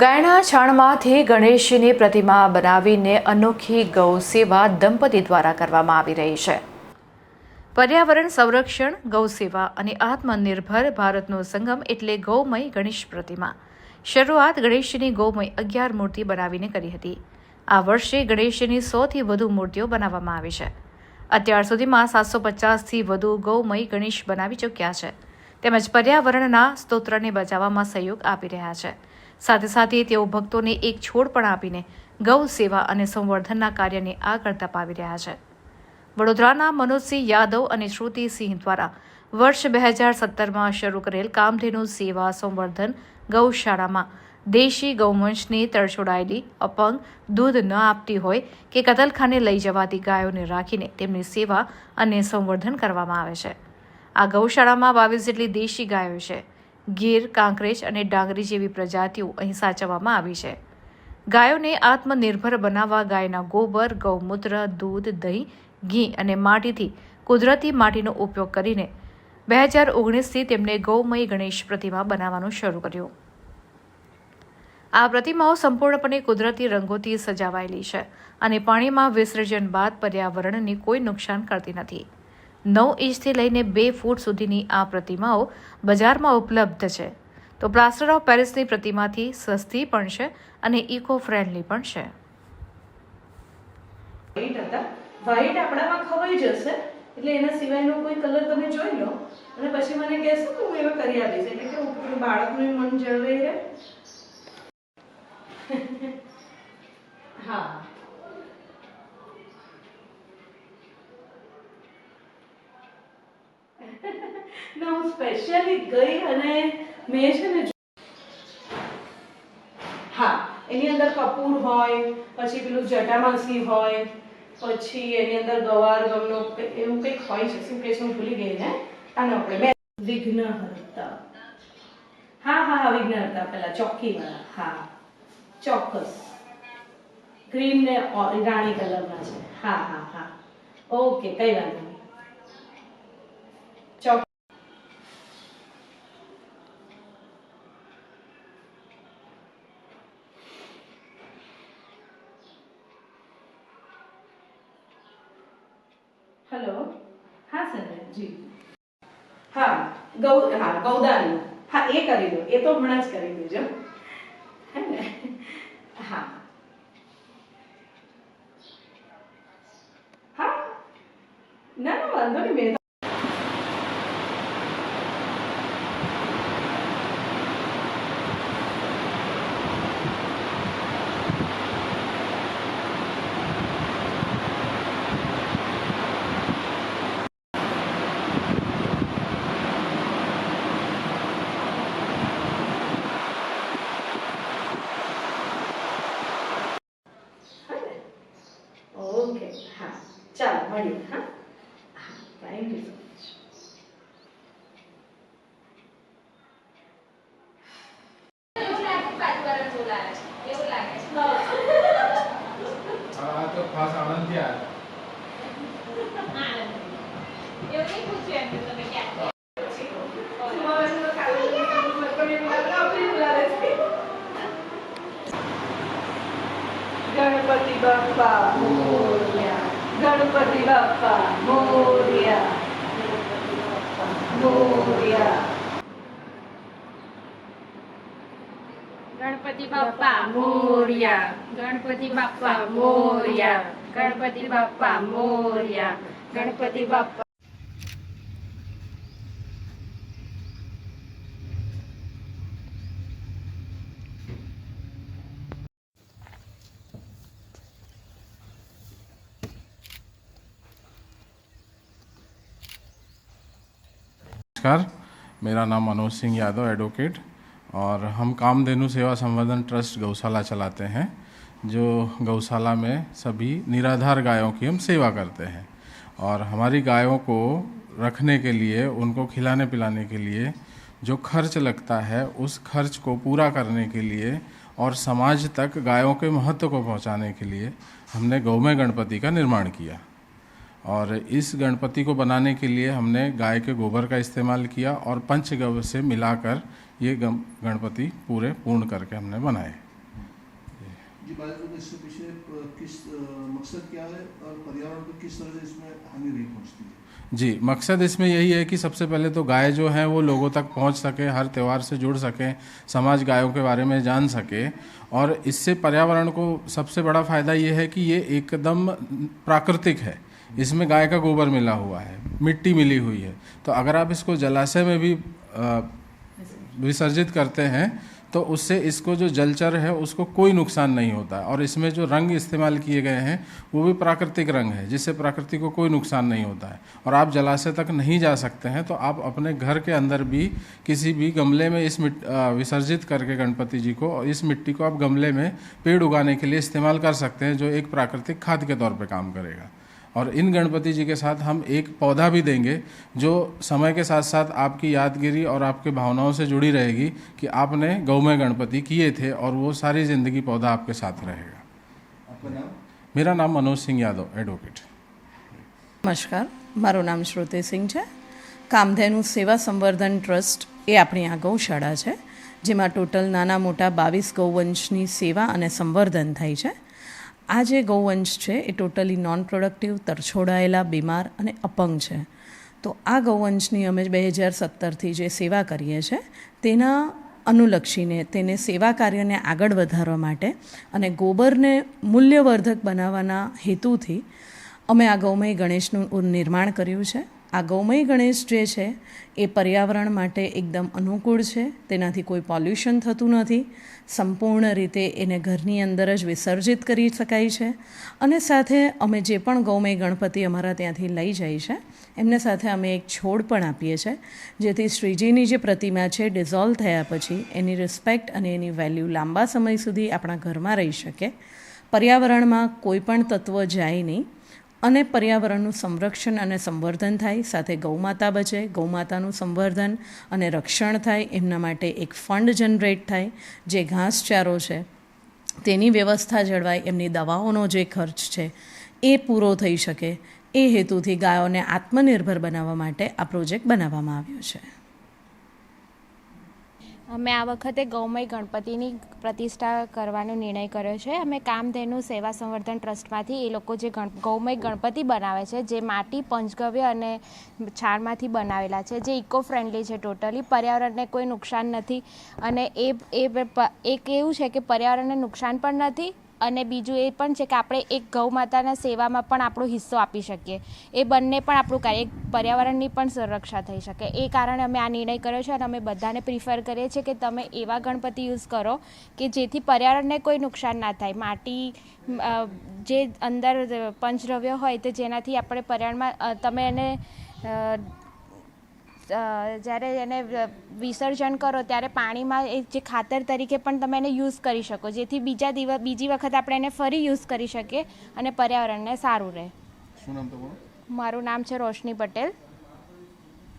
ગાયના છાણમાંથી ગણેશજીની પ્રતિમા બનાવીને અનોખી ગૌ સેવા દંપતી દ્વારા કરવામાં આવી રહી છે. પર્યાવરણ સંરક્ષણ, ગૌ સેવા અને આત્મનિર્ભર ભારતનો સંગમ એટલે ગૌમય ગણેશ પ્રતિમા. શરૂઆત ગણેશજીની ગૌમય અગિયાર મૂર્તિ બનાવીને કરી હતી. આ વર્ષે ગણેશજીની સોથી વધુ મૂર્તિઓ બનાવવામાં આવી છે. અત્યાર સુધીમાં સાતસો પચાસથી વધુ ગૌમય ગણેશ બનાવી ચૂક્યા છે. તેમજ પર્યાવરણના સ્તોત્રને બચાવવામાં સહયોગ આપી રહ્યા છે. સાથે સાથે તેઓ ભક્તોને એક છોડ પણ આપીને ગૌ સેવા અને સંવર્ધનના કાર્યને આગળ ધપાવી રહ્યા છે. વડોદરાના મનોજસિંહ યાદવ અને શ્રુતિસિંહ દ્વારા વર્ષ બે હજાર સત્તરમાં શરૂ કરેલ કામધેનુ સેવા સંવર્ધન ગૌશાળામાં દેશી ગૌવંશની તરછોડાયેલી અપંગ દૂધ ન આપતી હોય કે કતલખાને લઈ જવાતી ગાયોને રાખીને તેમની સેવા અને સંવર્ધન કરવામાં આવે છે. આ ગૌશાળામાં બાવીસ જેટલી દેશી ગાયો છે. ગીર, કાંકરેજ અને ડાંગરી જેવી પ્રજાતિઓ અહીં સાચવવામાં આવી છે. ગાયોને આત્મનિર્ભર બનાવવા ગાયના ગોબર, ગૌમૂત્ર, દૂધ, દહીં, ઘી અને માટીથી કુદરતી માટીનો ઉપયોગ કરીને બે હજાર ઓગણીસથી તેમણે ગૌમય ગણેશ પ્રતિમા બનાવવાનું શરૂ કર્યું. આ પ્રતિમાઓ સંપૂર્ણપણે કુદરતી રંગોથી સજાવાયેલી છે અને પાણીમાં વિસર્જન બાદ પર્યાવરણને કોઈ નુકસાન કરતી નથી. નવ ઇંચથી લઈને બે ફૂટ સુધીની આ પ્રતિમાઓ બજારમાં ઉપલબ્ધ છે. તો પ્લાસ્ટર ઓફ પેરિસની પ્રતિમાથી સસ્તી પણ છે અને ઇકો ફ્રેન્ડલી પણ છે. વ્હાઈટ હતા. વ્હાઈટ આપણામાં ખવાઈ જશે. એટલે એના સિવાયનો કોઈ કલર તમે જોઈ લો. અને પછી મને કહેશો કે હું એવા કરી આપીશ. એટલે કે બાળકનું મન જળવાઈ રહે. ના, હું સ્પેશિયલી ગઈ અને મેં છે ને હા, એની અંદર કપૂર હોય, પછી પેલું જટામાસી હોય, પછી એની અંદર ગવાર ગમનો એવું કંઈક હોય છે શું કે છે હું ભૂલી ગઈ ને આનો આપણે મેં વિઘ્નહર્તા હા હા હા વિઘ્નહર્તા પેલા ચોકી વાળા હા. ચોક્કસ. ગ્રીન ને રાણી કલરના છે. હા હા હા. ઓકે, કઈ વાંધો હા, સર, જી. હા, ગૌ, હા ગૌદાન હા, એ કરી દો. એ તો હમણાં જ કરી દેજો. હે હા. ના ના, વાંધો નહીં. મેં તો હા ને ઓકે હા ચાલો મળીએ હા હા થેન્ક યુ સો મચ આ તો ખાસ આણંદથી આવ્યા ગણપતિ બાપ્પા મોર્યા ગણપતિ બાપ્પા મોર્યા મોર્યા ગણપતિ બાપ્પા મોર્યા ગણપતિ બાપ્પા મોર્યા ગણપતિ બાપ્પા મોર્યા ગણપતિ બાપ્પા नमस्कार मेरा नाम मनोज सिंह यादव एडवोकेट और हम कामधेनु सेवा संवर्धन ट्रस्ट गौशाला चलाते हैं, जो गौशाला में सभी निराधार गायों की हम सेवा करते हैं। और हमारी गायों को रखने के लिए, उनको खिलाने पिलाने के लिए जो खर्च लगता है, उस खर्च को पूरा करने के लिए और समाज तक गायों के महत्व को पहुँचाने के लिए हमने गौमय गणपति का निर्माण किया। और इस गणपति को बनाने के लिए हमने गाय के गोबर का इस्तेमाल किया और पंचगव्य से मिलाकर ये गणपति पूरे पूर्ण करके हमने बनाए। जी इससे पीछे किस मकसद क्या है और पर्यावरण को किस तरह से इसमें हानि नहीं पहुँचती है? जी मकसद इसमें यही है कि सबसे पहले तो गाय जो है वो लोगों तक पहुँच सके हर त्यौहार से जुड़ सके समाज गायों के बारे में जान सके और इससे पर्यावरण को सबसे बड़ा फ़ायदा ये है कि ये एकदम प्राकृतिक है। इसमें गाय का गोबर मिला हुआ है, मिट्टी मिली हुई है। तो अगर आप इसको जलाशय में भी विसर्जित करते हैं तो उससे इसको जो जलचर है, उसको कोई नुकसान नहीं होता और इसमें जो रंग इस्तेमाल किए गए हैं, वो भी प्राकृतिक रंग है, जिससे प्रकृति को कोई नुकसान नहीं होता है। और आप जलाशय तक नहीं जा सकते हैं तो आप अपने घर के अंदर भी किसी भी गमले में इस विसर्जित करके गणपति जी को और इस मिट्टी को आप गमले में पेड़ उगाने के लिए इस्तेमाल कर सकते हैं, जो एक प्राकृतिक खाद के तौर पर काम करेगा। और इन गणपति जी के साथ हम एक पौधा भी देंगे जो समय के साथ साथ आपकी यादगिरी और आपके भावनाओं से जुड़ी रहेगी कि आपने गौमय गणपति किए थे और वो सारी ज़िंदगी पौधा आपके साथ रहेगा आपका नाम मेरा नाम मनोज सिंह यादव एडवोकेट નમસ્કાર મારું નામ શ્રુતિ સિંહ છે કામધેનુ સેવા સંવર્ધન ટ્રસ્ટ એ આપણી આ ગૌશાળા છે જેમાં ટોટલ નાના મોટા બાવીસ ગૌવંશની સેવા અને સંવર્ધન થાય છે આ જે ગૌવંશ છે, એ ટોટલી નોન પ્રોડક્ટિવ તરછોડાયેલા, બીમાર અને અપંગ છે. તો આ ગૌવંશની અમે બે હજાર સત્તરથી જે સેવા કરીએ છીએ તેના અનુલક્ષીને, તેને સેવા કાર્યને આગળ વધારવા માટે અને ગોબરને મૂલ્યવર્ધક બનાવવાના હેતુથી અમે આ ગૌમય ગણેશનું નિર્માણ કર્યું છે. આ ગૌમય ગણેશ જે છે, એ પર્યાવરણ માટે એકદમ અનુકૂળ છે. તેનાથી કોઈ પોલ્યુશન થતું નથી. સંપૂર્ણ રીતે એને ઘરની અંદર જ વિસર્જિત કરી શકાય છે. અને સાથે અમે જે પણ ગૌમય ગણપતિ અમારા ત્યાંથી લઈ જાય છે, એમને સાથે અમે એક છોડ પણ આપીએ છીએ જેથી શ્રીજીની જે પ્રતિમા છે ડિઝોલ્વ થયા પછી એની રિસ્પેક્ટ અને એની વેલ્યુ લાંબા સમય સુધી આપણા ઘરમાં રહી શકે. પર્યાવરણમાં કોઈ પણ તત્વ જાય નહીં. અને પર્યાવરણનું સંરક્ષણ અને સંવર્ધન થાય, સાથે ગૌમાતા બચે, ગૌમાતાનું સંવર્ધન અને રક્ષણ થાય, એમના માટે એક ફંડ જનરેટ થાય, જે ઘાસચારો છે, તેની વ્યવસ્થા જળવાય, એમની દવાઓનો જે ખર્ચ છે, એ પૂરો થઈ શકે. એ હેતુથી ગાયોને આત્મનિર્ભર બનાવવા માટે આ પ્રોજેક્ટ બનાવવામાં આવ્યો છે. અમે આ વખતે ગૌમય ગણપતિની પ્રતિષ્ઠા કરવાનો નિર્ણય કર્યો છે. અમે કામધેનુ સેવા સંવર્ધન ટ્રસ્ટમાંથી એ લોકો જે ગણ, ગૌમય ગણપતિ બનાવે છે, જે માટી, પંચગવ્ય અને છાણમાંથી બનાવેલા છે, જે ઇકો ફ્રેન્ડલી છે ટોટલી. પર્યાવરણને કોઈ નુકસાન નથી અને એ એ એક એવું છે કે પર્યાવરણને નુકસાન પણ નથી અને બીજું એ પણ છે કે આપણે એક ગૌ માતાના સેવામાં પણ આપણો હિસ્સો આપી શકીએ. એ બંને પણ આપણું કાર્ય પર્યાવરણની પણ સંરક્ષા થઈ શકે. એ કારણે અમે આ નિર્ણય કર્યો છે અને અમે બધાને પ્રિફર કરીએ છીએ કે તમે એવા ગણપતિ યુઝ કરો કે જેથી પર્યાવરણને કોઈ નુકસાન ના થાય. માટી જે અંદર પંચદ્રવ્ય હોય તે જેનાથી આપણે પર્યાવરણમાં તમે એને જ્યારે એને વિસર્જન કરો ત્યારે પાણીમાં એ જે ખાતર તરીકે પણ તમે એને યુઝ કરી શકો. જેથી બીજા દિવસ બીજી વખત આપણે એને ફરી યુઝ કરી શકીએ અને પર્યાવરણને સારું રહે. શું નામ તમારું? મારું નામ છે રોશની પટેલ.